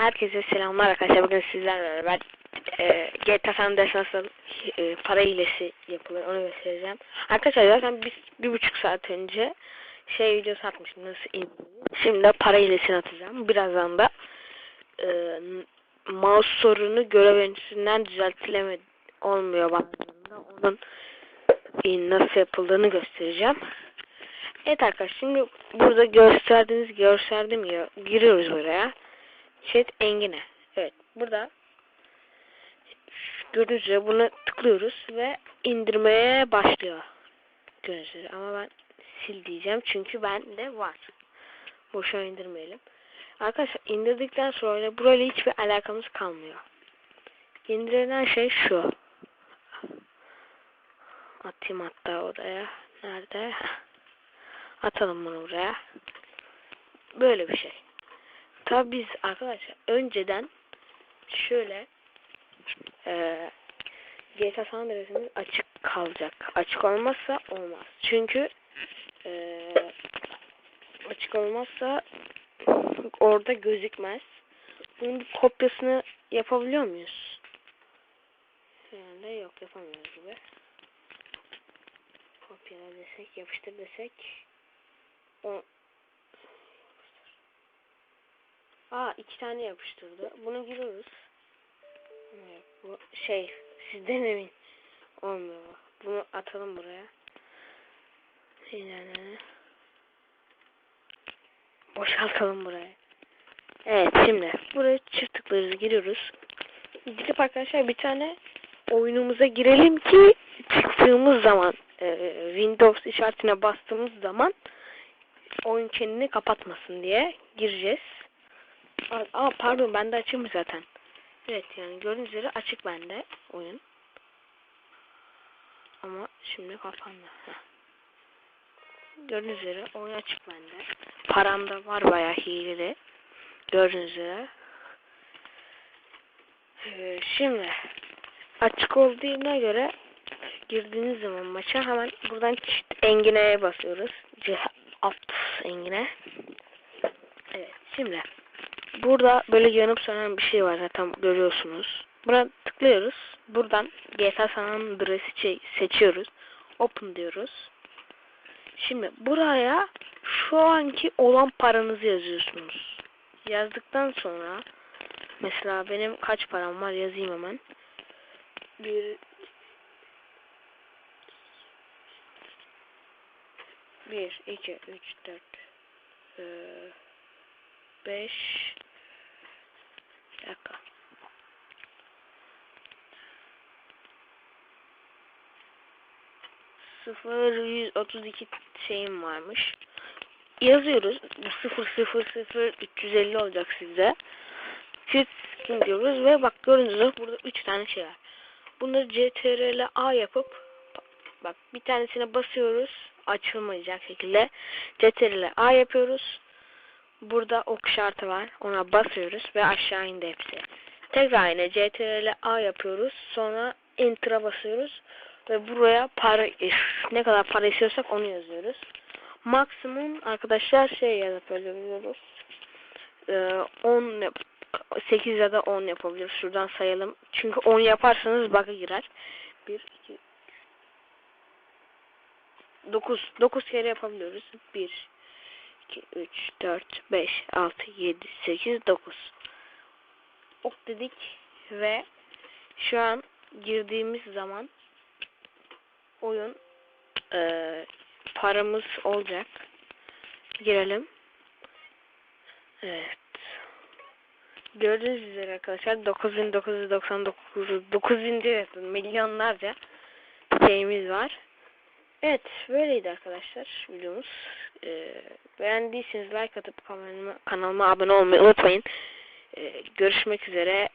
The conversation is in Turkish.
Herkese selamlar arkadaşlar. Bugün sizlerle beraber e, GTA San Andreas nasıl e, para hilesi yapılır onu göstereceğim. Arkadaşlar zaten bir, bir buçuk saat önce şey videosu atmıştım nasıl indirilir. Şimdi de para hilesini atacağım. Birazdan da e, mouse sorunu görev yöneticisinden düzeltilemedi olmuyor bazen onun e, nasıl yapıldığını göstereceğim. Evet arkadaşlar şimdi burada gösterdiğiniz gösterdim ya giriyoruz buraya. Chat Engine. Evet burada gördüğünüz üzere bunu tıklıyoruz ve indirmeye başlıyor. Gördüğünüz ama ben sil diyeceğim çünkü bende var. Boşuna indirmeyelim. Arkadaşlar indirdikten sonra burayla hiçbir alakamız kalmıyor. İndirilen şey şu. Atayım hatta oraya. Nerede? Atalım bunu buraya. Böyle bir şey. Tabi biz arkadaşlar önceden şöyle e, GTA San Andreas'ımız açık kalacak. Açık olmazsa olmaz. Çünkü e, açık olmazsa orada gözükmez. Bunun bir kopyasını yapabiliyor muyuz? Yani yok yapamıyoruz gibi. Kopyala desek, yapıştır desek o Aa iki tane yapıştırdı. Bunu giriyoruz. Bu şey sizden emin olmuyor. Bunu atalım buraya. Yani boşaltalım buraya. Evet şimdi buraya çift tıklıyoruz giriyoruz. Gidip arkadaşlar bir tane oyunumuza girelim ki çıktığımız zaman e, Windows işaretine bastığımız zaman oyun kendini kapatmasın diye gireceğiz. Aa pardon bende açılmış zaten. Evet yani gördüğünüz üzere açık bende oyun. Ama şimdi kapandı. Heh. Gördüğünüz üzere oyun açık bende. Param da var bayağı hileli. Gördüğünüz üzere. Ee, şimdi açık olduğuna göre girdiğiniz zaman maça hemen buradan engineye basıyoruz. Alt engine. Evet şimdi burada böyle yanıp sönen bir şey var zaten görüyorsunuz. Buna tıklıyoruz. Buradan GTA San Andreas'ı seçiyoruz. Open diyoruz. Şimdi buraya şu anki olan paranızı yazıyorsunuz. Yazdıktan sonra mesela benim kaç param var yazayım hemen. Bir bir, iki, üç, dört, beş, bir dakika. Sıfır yüz otuz iki şeyim varmış. Yazıyoruz. Sıfır sıfır sıfır üç yüz elli olacak sizde. Çift diyoruz ve bak gördüğünüz gibi burada üç tane şey var. Bunları CTRL A yapıp bak bir tanesine basıyoruz açılmayacak şekilde CTRL A yapıyoruz. Burada ok şartı var. Ona basıyoruz ve aşağı indi hepsi. Tekrar yine CTRL A yapıyoruz. Sonra Enter'a basıyoruz. Ve buraya para ne kadar para istiyorsak onu yazıyoruz. Maksimum arkadaşlar şey yapabiliyoruz. Ee, 10 8 ya da 10 yapabiliyoruz. Şuradan sayalım. Çünkü 10 yaparsanız bug'a girer. 1 2 9 9 kere yapabiliyoruz. 1 2 3 4 5 6 7 8 9 ok dedik ve şu an girdiğimiz zaman oyun e, paramız olacak. Girelim. Evet. Gördüğünüz üzere arkadaşlar 9999 9000 değil milyonlarca şeyimiz var. Evet böyleydi arkadaşlar videomuz. Ee, beğendiyseniz like atıp kanalıma, kanalıma abone olmayı unutmayın. Ee, görüşmek üzere.